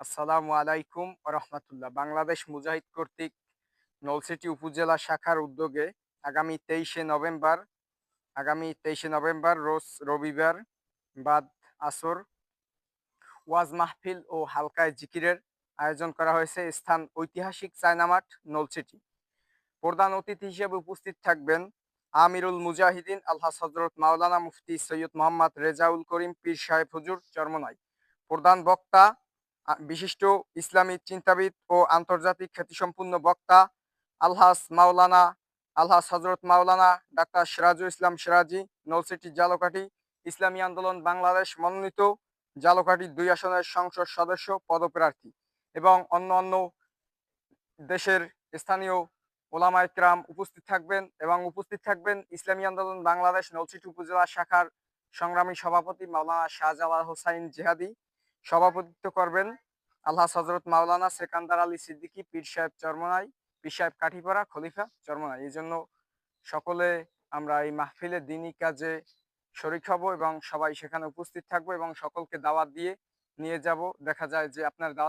আসসালামু আলাইকুম রহমতুল্লাহ বাংলাদেশ মুজাহিদ কর্তৃক নলসিটি উপজেলা শাখার উদ্যোগে আগামী তেইশে নভেম্বর, আগামী তেইশে নভেম্বর রোজ রবিবার বাদ আসর ওয়াজ মাহফিল ও হালকায় জিকিরের আয়োজন করা হয়েছে স্থান ঐতিহাসিক চায়নামাঠ নলসিটি প্রধান অতিথি হিসেবে উপস্থিত থাকবেন আমিরুল মুজাহিদিন, আলহাজ হজরত মাওলানা মুফতি সৈয়দ মোহাম্মদ রেজাউল করিম পীর সাহেব হুজুর চরমনাই প্রধান বক্তা বিশিষ্ট ইসলামী চিন্তাবিদ ও আন্তর্জাতিক খ্যাতিসম্পন্ন বক্তা আলহাস মাওলানা, আলহাস হজরত মাওলানা ডাক্তার সিরাজুল ইসলাম সিরাজি নলসিটি জালকাঠি, ইসলামী আন্দোলন বাংলাদেশ মনোনীত জালকাঠি দুই আসনের সংসদ সদস্য, পদপ্রার্থী এবং অন্য অন্য দেশের স্থানীয় ওলামা ইকরাম উপস্থিত থাকবেন এবং উপস্থিত থাকবেন ইসলামী আন্দোলন বাংলাদেশ নলছিটি উপজেলা শাখার সংগ্রামী সভাপতি মাওলানা শাহজালাল হোসাইন জেহাদি। সভাপতিত্ব করবেন আল্লাহ হজরত মাওলানা সেকান্দার আলী সিদ্দিকী, পীর সাহেব চরমনাই, পীর সাহেব কাঠিপাড়া, খলিফা চরমনাই। এই জন্য সকলে আমরা এই মাহফিলে দিনই কাজে শরিক হব এবং সবাই সেখানে উপস্থিত থাকব এবং সকলকে দাওয়াত দিয়ে নিয়ে যাব। দেখা যায় যে আপনার দাওয়াত